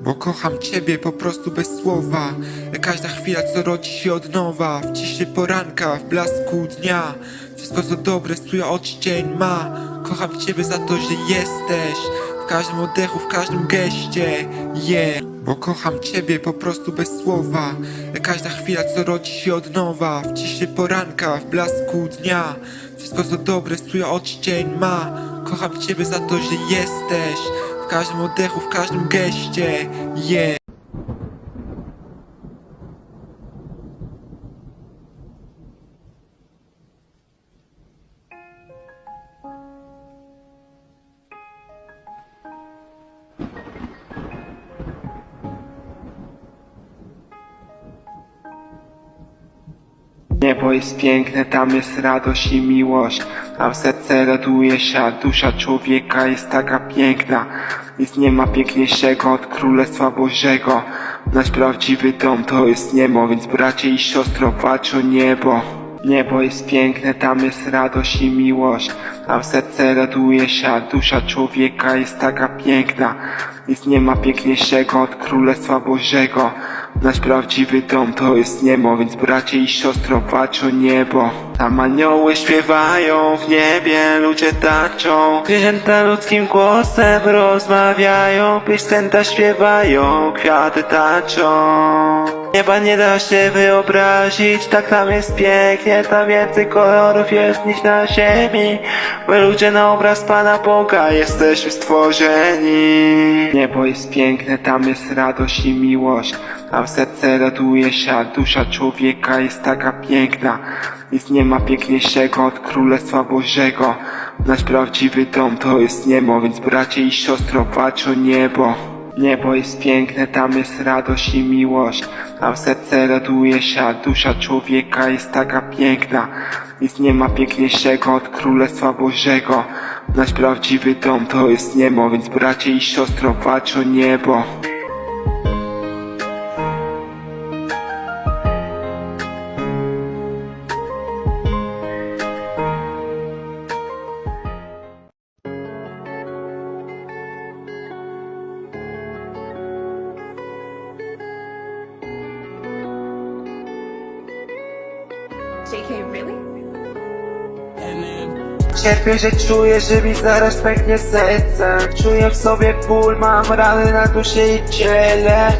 Bo kocham ciebie po prostu bez słowa. Każda chwila co rodzi się od nowa. W ciszy poranka, w blasku dnia. Wszystko co dobre swój odcień ma. Kocham ciebie za to, że jesteś. W każdym oddechu, w każdym geście. Yeah. Bo kocham ciebie po prostu bez słowa. Każda chwila co rodzi się od nowa. W ciszy poranka, w blasku dnia. Wszystko co dobre swój odcień ma. Kocham ciebie za to, że jesteś każdym oddechu, w każdym geście. Yeah Niebo jest piękne, tam jest radość i miłość. Tam serce raduje się, dusza człowieka jest taka piękna. Nic nie ma piękniejszego od Królestwa Bożego. Nasz prawdziwy dom to jest niebo, więc bracie i siostro walcz o niebo. Niebo jest piękne, tam jest radość i miłość. Tam serce raduje się, dusza człowieka jest taka piękna. Nic nie ma piękniejszego od Królestwa Bożego. Nasz prawdziwy dom to jest niebo, więc bracie i siostro walcz o niebo. Tam anioły śpiewają, w niebie ludzie taczą. Zwierzęta ludzkim głosem rozmawiają, piosenka śpiewają, kwiaty taczą. Nieba nie da się wyobrazić, tak tam jest pięknie, tam więcej kolorów jest niż na ziemi. My ludzie na obraz Pana Boga jesteśmy stworzeni. Niebo jest piękne, tam jest radość i miłość. Tam serce raduje się, a dusza człowieka jest taka piękna. Nic nie ma piękniejszego od Królestwa Bożego. Nasz prawdziwy dom to jest niebo, więc bracie i siostro walcz o niebo. Niebo jest piękne, tam jest radość i miłość. Tam serce raduje się, a dusza człowieka jest taka piękna. Nic nie ma piękniejszego od Królestwa Bożego. Nasz prawdziwy dom to jest niebo, więc bracie i siostro walcz o niebo. JK, really? Cierpię, że czuję, że mi zaraz pęknie serce. Czuję w sobie ból, mam rany na duszy i ciele.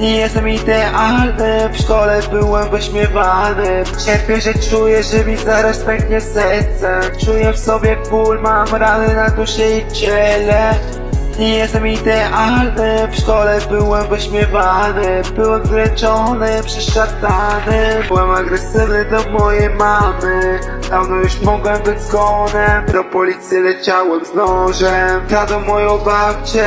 Nie jestem idealny, w szkole byłem wyśmiewany. Cierpię, że czuję, że mi zaraz pęknie serce. Czuję w sobie ból, mam rany na duszy i ciele nie jestem idealny, w szkole byłem wyśmiewany Byłem wręczony, przeszczatany Byłem agresywny do mojej mamy Dawno już mogłem być zgonem Do policji leciałem z nożem Tato moją babcię.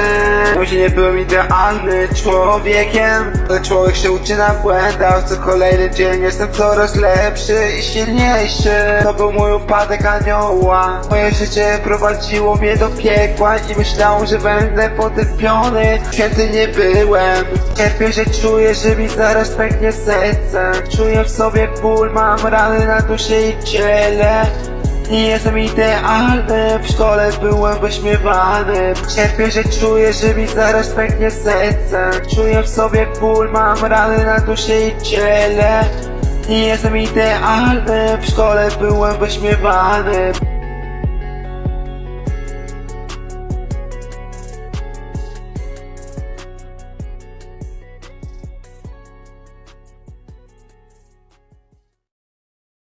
Może nie byłem idealny człowiekiem Ale człowiek się uczy na błędach. Co kolejny dzień jestem coraz lepszy i silniejszy. To był mój upadek anioła. Moje życie prowadziło mnie do piekła I myślałem, że będę potępiony Święty nie byłem. Cierpię, że czuję, że mi zaraz pęknie serce. Czuję w sobie ból, mam rany na duszy i ciele. Nie jestem idealny, w szkole byłem wyśmiewany. Cierpię, że czuję, że mi zaraz pęknie serce. Czuję w sobie ból, mam rany na duszy i ciele. Nie jestem idealny, w szkole byłem wyśmiewany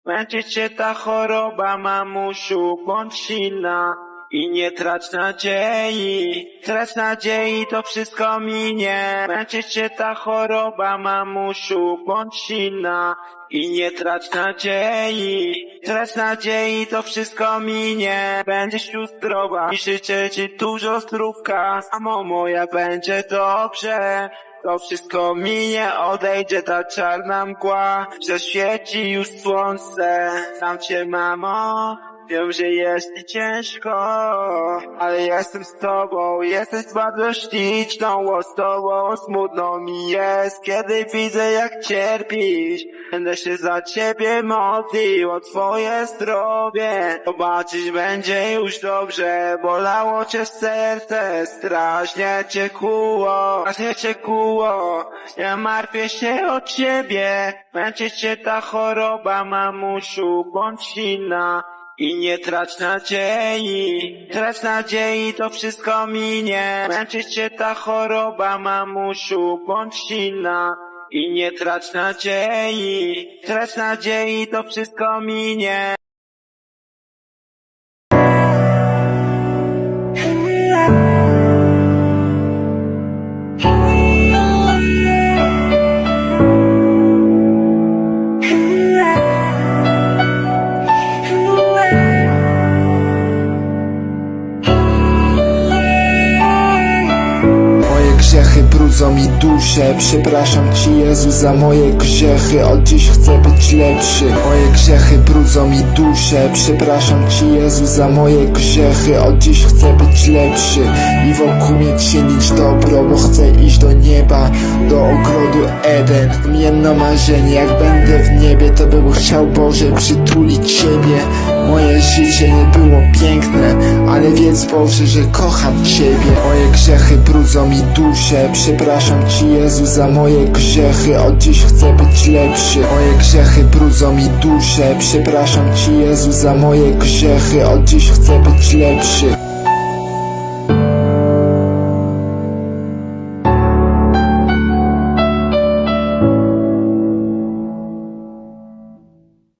Będzie ta choroba, mamusiu, bądź silna i nie trać nadziei. Trać nadziei, to wszystko minie. Będzie cię ta choroba, mamusiu, bądź silna i nie trać nadziei. Trać nadziei, to wszystko minie. Będziesz już zdrowa i życzę ci dużo zdrówka. Samo moja będzie dobrze. To wszystko minie, odejdzie ta czarna mgła Zaświeci już słońce. Tam cię mamo Wiem, że jest ci ciężko, ale jestem z tobą, jesteś bardzo śliczną osobą, smutno mi jest, kiedy widzę jak cierpisz. Będę się za ciebie modlił o twoje zdrowie, zobaczyć będzie już dobrze, bolało cię serce, strasznie cię kuło, strasznie cię kuło, ja martwię się o ciebie, męczy cię ta choroba, mamusiu, bądź silna. I nie trać nadziei, trać nadziei, to wszystko minie. Męczy cię ta choroba, mamusiu, bądź silna. I nie trać nadziei, trać nadziei, to wszystko minie. Brudzą mi duszę. Przepraszam Ci Jezu za moje grzechy. Od dziś chcę być lepszy. Moje grzechy brudzą mi duszę. Przepraszam Ci Jezu za moje grzechy. Od dziś chcę być lepszy I wokół mnie czynić dobro Bo chcę iść do nieba Do ogrodu Eden. Mam jedno marzenie Jak będę w niebie To bym chciał Boże przytulić Ciebie Moje życie nie było piękne Ale wiedz Boże, że kocham Ciebie. Moje grzechy brudzą mi duszę Przepraszam Ci Jezu za moje grzechy. Od dziś chcę być lepszy. Moje grzechy brudzą mi duszę. Przepraszam Ci Jezu za moje grzechy. Od dziś chcę być lepszy